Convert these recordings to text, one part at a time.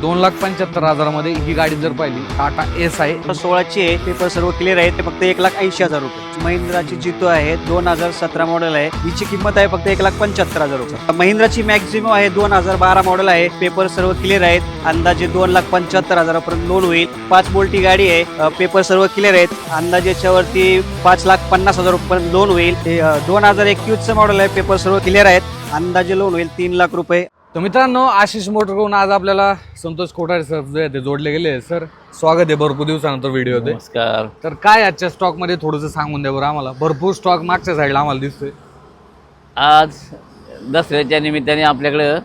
दोन लाख पंच्याहत्तर हजारामध्ये ही गाडी जर पाहिली टाटा एस आहे. सोळाची आहे. पेपर सर्व क्लिअर आहे. ते फक्त एक लाख ऐंशी हजार रुपये. महिंद्राची जितो आहे दोन हजार सतरा मॉडेल आहे. हिची किंमत आहे फक्त एक लाख पंच्याहत्तर हजार रुपये. महिंद्राची मॅक्झिमम आहे दोन हजार बारा मॉडेल आहे. पेपर सर्व क्लिअर आहेत. अंदाजे दोन लाख पंच्याहत्तर हजारापर्यंत लोन होईल. पाच बोल्टी गाडी आहे. पेपर सर्व क्लिअर आहेत. अंदाजेच्या वरती पाच लाख पन्नास हजार रुपये लोन होईल दोन हजार एकवीसचं मॉडेल आहे. पेपर सर्व क्लिअर आहेत. अंदाजे लोन होईल तीन लाख रुपये. तर मित्रांनो आशिष मोटरकडून आज आपल्याला संतोष कोठारे सर जे आहे ते जोडले गेले सर स्वागत आहे भरपूर दिवसानंतर व्हिडिओ होते नमस्कार. तर काय आजच्या स्टॉकमध्ये थोडंसं सांगून द्या बरं आम्हाला. भरपूर स्टॉक मागच्या साईडला आम्हाला दिसतोय. आज दसऱ्याच्या निमित्ताने आपल्याकडं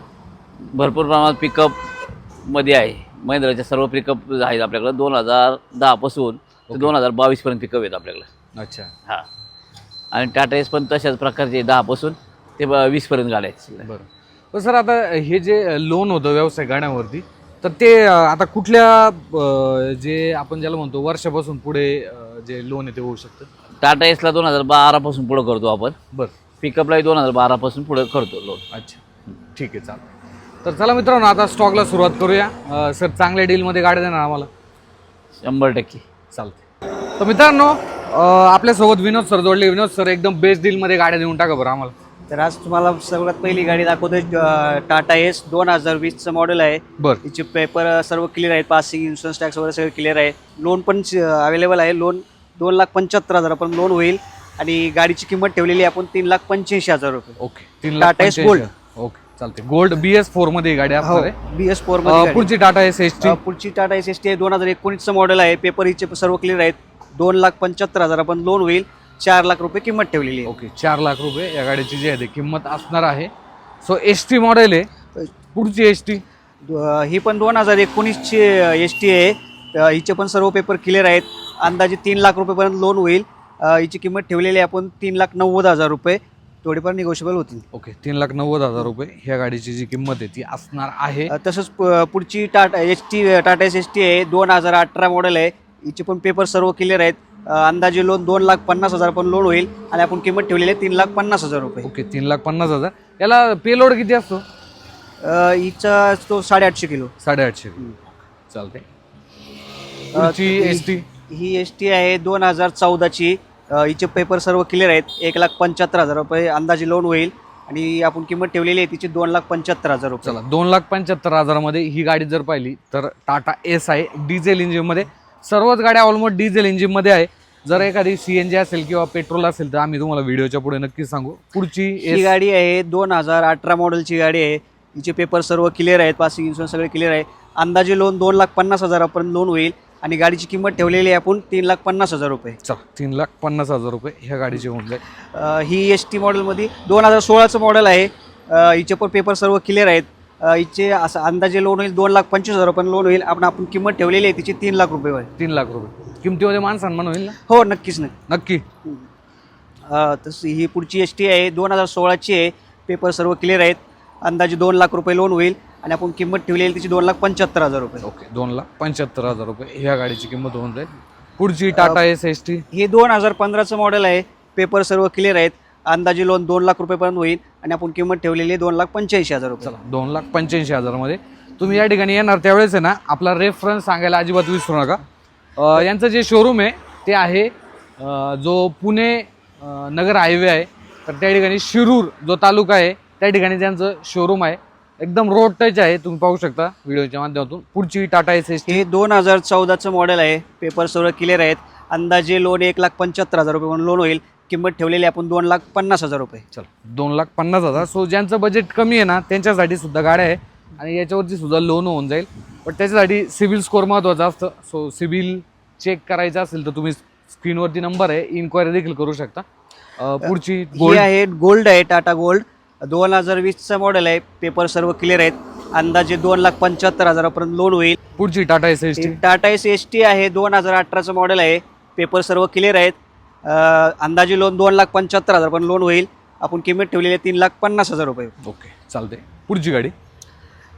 भरपूर प्रमाणात पिकअपमध्ये आहे. महिंद्राच्या सर्व पिकअप आहेत आपल्याकडं. दोन हजार दहापासून ते दोन हजार बावीसपर्यंत पिकअप आहेत आपल्याकडं. अच्छा. हां. आणि टाटा एस पण तशाच प्रकारचे दहापासून ते ब- वीसपर्यंत गाड्या आहेत. बरं. पण सर आता हे जे लोन होतं व्यवसाय गाड्यांवरती तर ते आता कुठल्या जे आपण ज्याला म्हणतो वर्षापासून पुढे जे लोन आहे ते होऊ शकतं? टाटा एसला दोन हजार बारापासून पुढं करतो आपण. बरं. पिकअपलाही दोन हजार बारापासून पुढं करतो लोन अच्छा. ठीक आहे चालेल. तर चला मित्रांनो आता स्टॉकला सुरुवात करूया. अं, सर चांगल्या डीलमध्ये गाड्या देणार आम्हाला. शंभर टक्के. चालते तर मित्रांनो अं, आपल्यासोबत विनोद सर जोडले. विनोद सर एकदम बेस्ट डीलमध्ये गाड्या देऊन टाका बरं आम्हाला. तर आज तुम्हाला सगळ्यात पहिली गाडी दाखवतोय अ, टाटा एस दोन हजार वीसचं मॉडेल आहे. बरं. तिचे पेपर सर्व क्लिअर आहेत पासिंग इन्शुरन्स टॅक्स वगैरे सगळं क्लिअर आहे. लोन पण अवेलेबल आहे. लोन दोन लाख पंच्याहत्तर हजार पण लोन होईल. आणि गाडीची किंमत ठेवलेली आहे आपण तीन लाख पंच्याऐंशी हजार रुपये. ओके तीन लाख टाटा एस पंच्याऐंशी. ओके चालते गोल्ड बी एस फोरमध्ये ही गाडी असणार आहे बी एस फोर अं, मध्ये. पुढची टाटा एस एस टी अ, पुढची टाटा एस एस टी आहे. दोन हजार एकोणीसचं मॉडेल आहे. पेपर हिचे सर्व क्लिअर आहेत. दोन लाख पंच्याहत्तर हजार पण लोन होईल. चार लाख रुपये किंमत ठेवलेली आहे. ओके चार लाख रुपये या गाडीची जी आहे ती किंमत असणार आहे. सो एस टी मॉडेल आहे. पुढची एस टी अ, ही पण दोन हजार एकोणीसची एस टी आहे. हिचे पण सर्व पेपर क्लिअर आहेत. अंदाजे तीन लाख रुपयेपर्यंत लोन होईल. अ, हिची किंमत ठेवलेली आहे आपण तीन लाख नव्वद हजार रुपये. थोडीफार निगोशिएबल होतील. ओके तीन लाख नव्वद हजार रुपये ह्या गाडीची जी किंमत आहे ती असणार आहे. अ, तसंच प- पुढची Tata ace T Tata ace S T आहे. दोन हजार अठरा मॉडेल आहे. हिचे पण पेपर सर्व क्लिअर आहेत. अंदाजे लोन दोन लाख पन्नास हजार पण लोन होईल आणि आपण किंमत ठेवलेली आहे तीन लाख पन्नास हजार रुपये. ओके तीन लाख पन्नास हजार. याला पेलोड किती असतो? अ, हिचा तो साडेआठशे किलो. साडेआठशे. चालते पुढची एस टी ही एस टी आहे दोन हजार चौदाची. हिचे पेपर सर्व क्लिअर आहेत. एक लाख पंच्याहत्तर हजार रुपये अंदाजे लोन होईल आणि आपण किंमत ठेवलेली आहे तिची दोन लाख पंच्याहत्तर हजार रुपये. चला दोन लाख पंच्याहत्तर हजारामध्ये ही गाडी जर पाहिली तर टाटा एस आहे. डिझेल इंजिनमध्ये सर्वच गाड्या ऑलमोस्ट डिझेल इंजिनमध्ये आहे. जर एखादी सी एन जी असेल किंवा पेट्रोल असेल तर आम्ही तुम्हाला व्हिडिओच्या पुढे नक्कीच सांगू. पुढची ही एस गाडी आहे दोन हजार अठरा मॉडेलची गाडी आहे. हिचे पेपर सर्व क्लिअर आहेत पासिंग इन्शुरन्स सगळे क्लिअर आहे. अंदाजे लोन दोन लाख पन्नास हजारापर्यंत लोन होईल आणि गाडीची किंमत ठेवलेली आहे आपण तीन लाख पन्नास हजार रुपये. चला तीन लाख पन्नास हजार रुपये ह्या गाडीची होऊन जाईल. अ, ही एस टी मॉडेलमध्ये दोन हजार सोळाचं मॉडेल आहे. अ, हिचे पण पेपर सर्व क्लिअर आहेत. हिचे असं अंदाजे लोन होईल दोन लाख पंचवीस हजार पण लोन होईल. आपण आपण किंमत ठेवलेली आहे तिची तीन लाख रुपये होईल. तीन लाख रुपये. किमतीमध्ये मान सन्मान होईल ना? हो नक्कीच नक्की. नक्की. अ, तशी ही पुढची एस टी आहे. दोन हजार सोळाची आहे. पेपर सर्व क्लिअर आहेत. अंदाजे दोन लाख रुपये लोन होईल. आणि आपण किंमत ठेवलेली तिची दोन लाख पंच्याहत्तर हजार रुपये. ओके दोन लाख पंच्याहत्तर हजार रुपये. ह्या गाडीची किंमत होऊन जाईल. पुढची टाटा एस एस टी हे दोन हजार पंधराचं मॉडेल आहे. पेपर सर्व क्लिअर आहेत. अंदाजे लोन दोन लाख रुपयेपर्यंत होईल आणि आपण किंमत ठेवलेली आहे दोन लाख पंच्याऐंशी हजार रुपये. दोन लाख पंच्याऐंशी हजारामध्ये. तुम्ही या ठिकाणी येणार त्यावेळेस आहे ना आपला रेफरन्स सांगायला अजिबात विसरू नका. यांचं जे शोरूम आहे ते आहे जो पुणे नगर हायवे आहे. तर त्या ठिकाणी शिरूर जो तालुका आहे त्या ठिकाणी त्यांचं शोरूम आहे. एकदम रोड टच आहे तुम्ही पाहू शकता व्हिडिओच्या माध्यमातून. पुढची टाटा एस एस टी हे दोन हजार चौदाचं मॉडेल आहे. पेपर सर्व क्लिअर आहेत. अंदाजे लोन एक लाख पंच्याहत्तर हजार रुपये लोन होईल. किंमत ठेवलेली आहे आपण दोन लाख पन्नास हजार रुपये. चला दोन लाख पन्नास हजार. सो ज्यांचं बजेट कमी आहे ना त्यांच्यासाठी सुद्धा गाड्या आहे. आणि याच्यावरती सुद्धा लोन होऊन जाईल. पण त्याच्यासाठी सिबिल स्कोअर महत्त्वाचा असतं. सो सिबिल चेक करायचं असेल तर तुम्ही स्क्रीनवरती नंबर आहे. इन्क्वायरी देखील करू शकता. अं, पुढची ही गोल्ड आहे गोल्ड आहे टाटा गोल्ड दोन हजार वीसचं मॉडेल आहे. पेपर सर्व क्लिअर आहेत. अंदाजे दोन लाख पंच्याहत्तर हजारापर्यंत लोन होईल. पुढची Tata ace S T Tata ace S T आहे दोन हजार अठराचं मॉडेल आहे. पेपर सर्व क्लिअर आहेत. अंदाजे लोन दोन लाख पंच्याहत्तर हजार पण लोन होईल. आपण किंमत ठेवलेली आहे तीन लाख पन्नास हजार रुपये. ओके चालते पुढची गाडी?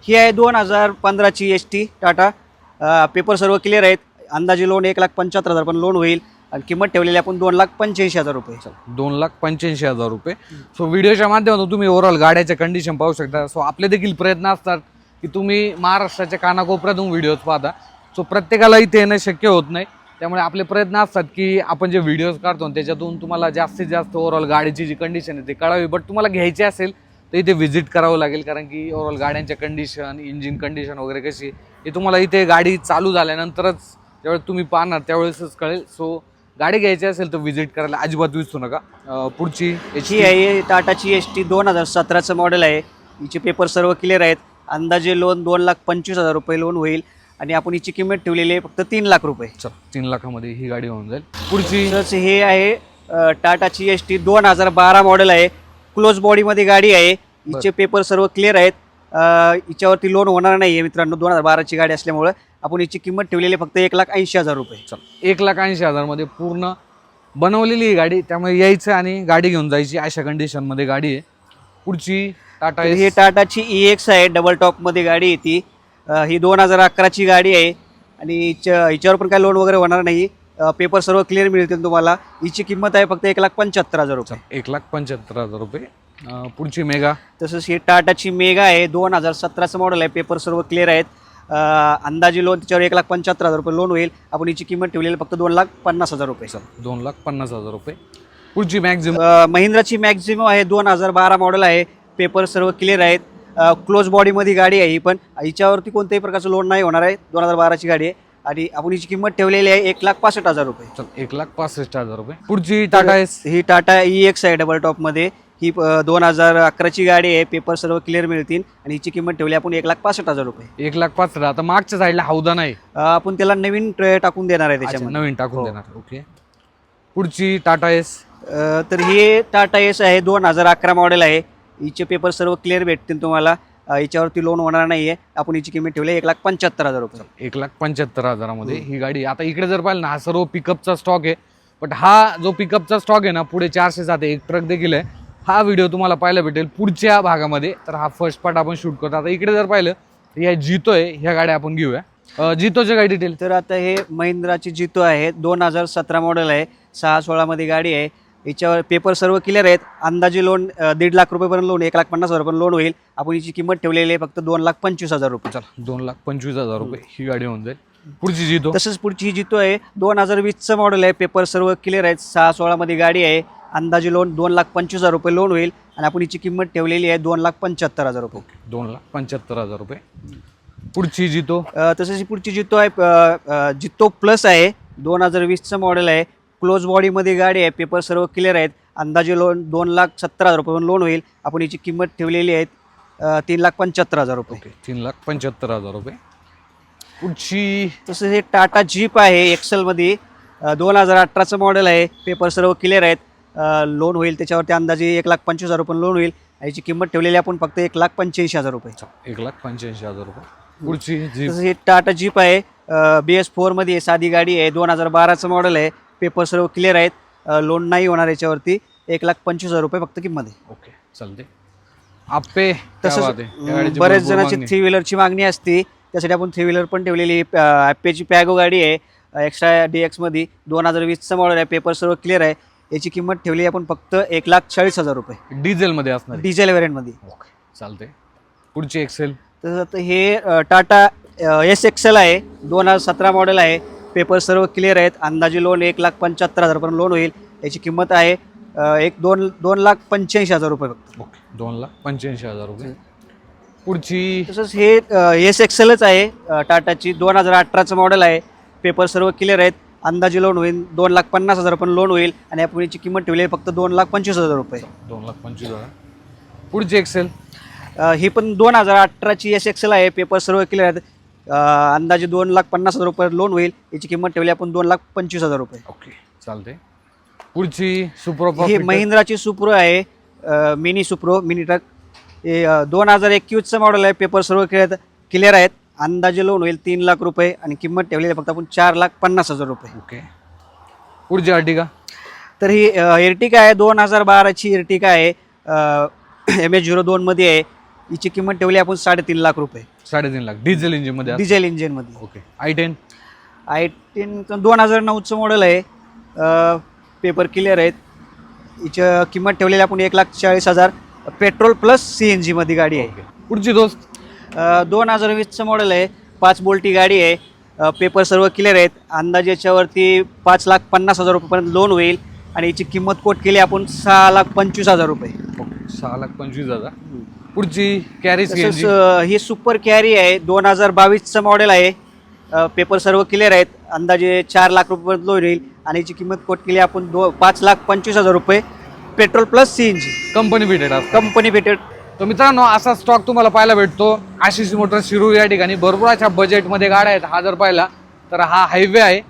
ही आहे दोन हजार पंधराची एस टी टाटा अं, पेपर सर्व क्लिअर आहेत. अंदाजे लोन एक लाख पंच्याहत्तर हजार पण लोन होईल. आणि किंमत ठेवलेली आहे आपण दोन लाख पंच्याऐंशी हजार रुपये. दोन लाख पंच्याऐंशी हजार रुपये. सो व्हिडिओच्या माध्यमातून तुम्ही ओव्हरऑल गाड्याच्या कंडिशन पाहू शकता. सो आपले देखील प्रयत्न असतात की तुम्ही महाराष्ट्राच्या कानाकोपऱ्यातून व्हिडिओज पाहता. सो प्रत्येकाला इथे येणं शक्य होत नाही. त्यामुळे आपले प्रयत्न असतात की आपण जे व्हिडिओज काढतो त्याच्यातून तुम्हाला जास्तीत जास्त ओव्हरऑल गाडीची जी कंडिशन आहे ती कळावी. बट तुम्हाला घ्यायची असेल तर इथे व्हिजिट करावं लागेल. कारण की ओव्हरऑल गाड्यांच्या कंडिशन इंजिन कंडिशन वगैरे कशी हे तुम्हाला इथे गाडी चालू झाल्यानंतरच ज्यावेळेस तुम्ही पाहणार त्यावेळेसच कळेल. सो गाडी घ्यायची असेल तर व्हिजिट करायला अजिबात विसरू नका. पुढची ही आहे टाटाची एस टी दोन हजार सतराचं मॉडेल आहे. हिचे पेपर सर्व क्लिअर आहेत. अंदाजे लोन दोन लाख पंचवीस हजार रुपये लोन होईल. आणि आपण हिची किंमत ठेवलेली आहे फक्त तीन लाख रुपये. चल तीन लाखामध्ये ही गाडी होऊन जाईल. पुढची तसंच हे आहे अ, टाटाची एस टी दोन हजार बारा मॉडेल आहे. क्लोज बॉडीमध्ये गाडी आहे. हिचे पेपर सर्व क्लिअर आहेत. अ, हिच्यावरती लोन होणार नाही आहे मित्रांनो दोन हजार बाराची गाडी असल्यामुळं. आपण हिची किंमत ठेवलेली आहे फक्त एक लाख ऐंशी हजार रुपये. चल एक लाख ऐंशी हजारमध्ये पूर्ण बनवलेली ही गाडी त्यामुळे यायचं आणि गाडी घेऊन जायची अशा कंडिशनमध्ये गाडी आहे. पुढची टाटा तर एस ही टाटाची ई एक्स आहे डबल टॉपमध्ये गाडी आहे ती. ही दोन हजार अकराची गाडी आहे आणि हिच्या हिच्यावर पण काही लोन वगैरे होणार नाही. पेपर सर्व क्लिअर मिळतील तुम्हाला. हिची किंमत आहे फक्त एक लाख पंच्याहत्तर हजार रुपये. एक लाख पंच्याहत्तर हजार रुपये. पुढची मेगा? तसंच ही टाटाची मेगा आहे. दोन हजार सतराचं मॉडेल आहे. पेपर सर्व क्लिअर आहेत. अंदाजे लोन त्याच्यावर एक लाख पंच्याहत्तर हजार रुपये लोन होईल. आपण हिची किंमत ठेवलेली फक्त दोन लाख पन्नास हजार रुपये. चल दोन लाख पन्नास हजार रुपये. पुढची मॅक्झिमम महिंद्राची मॅक्झिमम आहे दोन हजार बारा मॉडेल आहे. पेपर सर्व क्लिअर आहेत. क्लोज बॉडीमध्ये गाडी आहे ही पण हिच्यावरती कोणत्याही प्रकारचं लोन नाही होणार आहे. दोन हजार बाराची गाडी आहे. आणि आपण हिची किंमत ठेवलेली आहे एक लाख पासष्ट हजार रुपये. एक लाख पासष्ट हजार रुपये. पुढची टाटा एस ही टाटा ई एक्स आहे डबल टॉपमध्ये ही दोन हजार अकराची गाडी आहे. पेपर सर्व क्लिअर मिळतील. आणि हिची किंमत ठेवली आपण एक लाख पासष्ट हजार रुपये. एक लाख पासष्ट. आता मागच्या साईडला हौदा नाही. आपण त्याला नवीन टाकून देणार आहे त्याच्यामध्ये. नवीन टाकून हो. देणार. ओके. पुढची टाटा एस तर हे टाटा एस आहे. दोन हजार अकरा मॉडेल आहे. हिचे पेपर सर्व क्लिअर भेटतील तुम्हाला. अ, हिच्यावरती लोन होणार नाही आहे आपण हिची किंमत ठेवली एक लाख पंच्याहत्तर हजार रुपये. एक लाख पंच्याहत्तर हजारामध्ये ही गाडी. आता इकडे जर पाहिलं ना हा सर्व पिकअपचा स्टॉक आहे. बट हा जो पिकअपचा स्टॉक आहे ना पुढे चारशे सात एक ट्रक देखील आहे. हा व्हिडिओ तुम्हाला पाहायला भेटेल पुढच्या भागामध्ये. तर हा फर्स्ट पार्ट आपण शूट करतो. आता इकडे जर पाहिलं तर या जितो आहे ह्या गाड्या आपण घेऊया. जितोच्या गाडी डिटेल तर आता हे महिंद्राची जितो आहे. दोन हजार सतरा मॉडेल आहे. सहा सोळामध्ये गाडी आहे. हिच्यावर पेपर सर्व क्लिअर आहेत. अंदाजे लोन दीड लाख रुपयेपर्यंत लोन एक लाख पन्नास हजारपर्यंत लोन होईल. आपण हिची किंमत ठेवलेली आहे फक्त दोन लाख पंचवीस हजार रुपये. चला दोन लाख पंचवीस हजार रुपये. ही गाडी होऊन जाईल. पुढची जितो. तसंच पुढची ही जितो आहे. दोन हजार वीसचं मॉडेल आहे. पेपर सर्व क्लिअर आहेत. सहा सोळामध्ये गाडी आहे. अंदाजे लोन दोन लाख पंचवीस हजार रुपये लोन होईल. आणि आपण हिची किंमत ठेवलेली आहे दोन लाख पंच्याहत्तर हजार रुपये. दोन लाख पंच्याहत्तर हजार रुपये. पुढची जितो. तसंच ही पुढची जितो आहे. जितो प्लस आहे. दोन हजार वीसचं मॉडेल आहे. क्लोज बॉडीमध्ये गाडी आहे पेपर सर्व क्लिअर आहेत. अंदाजे लोन दोन लाख सत्तर हजार रुपये लोन होईल. आपण हिची किंमत ठेवलेली आहे तीन लाख पंच्याहत्तर हजार रुपये. तीन लाख पंच्याहत्तर हजार रुपये. पुढची तसंच हे टाटा जीप आहे एक्सेलमध्ये. दोन हजार अठराचं मॉडेल आहे पेपर सर्व क्लिअर आहेत. लोन होईल त्याच्यावरती अंदाजे एक लाख पंचवीस हजार रुपये लोन होईल. याची किंमत ठेवलेली आपण फक्त एक लाख पंच्याऐंशी हजार रुपये. एक लाख पंच्याऐंशी हजार रुपये. पुढची जी तसंच हे टाटा जीप आहे बी एस फोरमध्ये आहे साधी गाडी आहे दोन हजार बाराचं मॉडेल आहे. पेपर सर्व क्लिअर आहेत. लोन नाही होणार याच्यावरती. एक लाख पंचवीस हजार रुपये फक्त किंमत आहे. ओके चालते क्या तसंच भरपूर जणांची. थ्री व्हीलरची मागणी असते. त्यासाठी आपण थ्री व्हीलर पण ठेवलेली ॲप्पेची पॅगो गाडी आहे. एक्स्ट्रा डी एक्समध्ये दोन हजार वीसचं मॉडेल आहे. पेपर सर्व क्लिअर आहे. याची किंमत ठेवली आपण फक्त एक लाख चाळीस हजार रुपये. डिझेलमध्ये असणार. डिझेल व्हेरियंटमध्ये ओके चालते पुढची एक्सेल तसं हे टाटा एस एक्सेल आहे. दोन हजार सतरा मॉडेल आहे. पेपर सर्व क्लिअर आहेत. अंदाजे लोन एक लाख पंच्याहत्तर हजारपर्यंत लोन होईल. याची किंमत आहे अ, एक दोन दोन लाख पंच्याऐंशी हजार रुपये फक्त. ओके दोन लाख पंच्याऐंशी हजार रुपये. पुढची? तसंच हे एस एक्सेलच आहे अ, टाटाची. दोन हजार अठराचं मॉडेल आहे. पेपर सर्व क्लिअर आहेत. अंदाजे लोन होईल दोन लाख पन्नास हजार पण लोन होईल. आणि आपण याची किंमत ठेवली आहे फक्त दोन लाख पंचवीस हजार रुपये. दोन लाख पंचवीस हजार. पुढची एक्सेल अ, ही पण दोन हजार अठराची एस एक्सेल आहे. पेपर सर्व क्लिअर आहेत. अंदाजे दोन लाख पन्नास हजार रुपये लोन होईल. याची किंमत ठेवली आपण दोन लाख पंचवीस हजार रुपये. ओके चालते पुढची सुपर ही महिंद्राची सुप्रो आहे. मिनी सुप्रो मिनी ट्रक हे दोन हजार एकवीसचं मॉडेल आहे. पेपर सर्व क्लिअर क्लिअर आहेत. अंदाजे लोन होईल तीन लाख रुपये आणि किंमत ठेवली आहे फक्त आपण चार लाख पन्नास हजार रुपये. ओके. पुढची अर्टिका तर ही एर्टिका आहे. दोन हजार बाराची एर्टिका आहे. एम एच झिरो दोनमध्ये आहे. हिची किंमत ठेवली आपण साडेतीन लाख रुपये. साडेतीन लाख. डिझेल इंजिनमध्ये असणार. डिझेल इंजिनमध्ये okay i ten i ten दोन हजार नऊचं मॉडेल आहे. पेपर क्लिअर आहेत. हिचं किंमत ठेवलेली आपण एक लाख चाळीस हजार. पेट्रोल प्लस सी एन जीमध्ये गाडी आहे. पुढची दोस्त? दोन हजार वीसचं मॉडेल आहे. पाच बोल्टी गाडी आहे. अ, पेपर सर्व क्लिअर आहेत. अंदाजे याच्यावरती पाच लाख पन्नास हजार रुपयेपर्यंत लोन होईल. आणि याची किंमत कोट केली आपण सहा लाख पंचवीस हजार रुपये. ओके सहा लाख पंचवीस हजार. पुढची कॅरीज तसंच अ, ही सुपर कॅरी आहे. दोन हजार बावीसचं मॉडेल आहे. अ, पेपर सर्व क्लिअर आहेत. अंदाजे चार लाख रुपये लोन येईल आणि याची किंमत कोट केली आपण दो पाच लाख पंचवीस हजार रुपये. Petrol plus C N G company fitted company fitted तर मित्रांनो असा स्टॉक तुम्हाला पाहायला भेटतो. आशिष मोटर शिरूर या ठिकाणी भरपूर अशा बजेटमध्ये गाड्या आहेत. हा जर पाहिला तर हा हायवे आहे.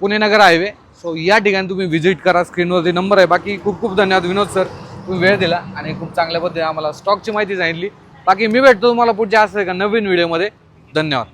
पुणे नगर हायवे सो या ठिकाणी तुम्ही व्हिजिट करा. स्क्रीनवरती नंबर आहे. बाकी खूप खूप धन्यवाद विनोद सर तुम्ही वेळ दिला आणि खूप चांगल्या पद्धतीने आम्हाला स्टॉकची माहिती सांगितली. बाकी मी भेटतो तुम्हाला पुढच्या असं एका नवीन व्हिडिओमध्ये धन्यवाद.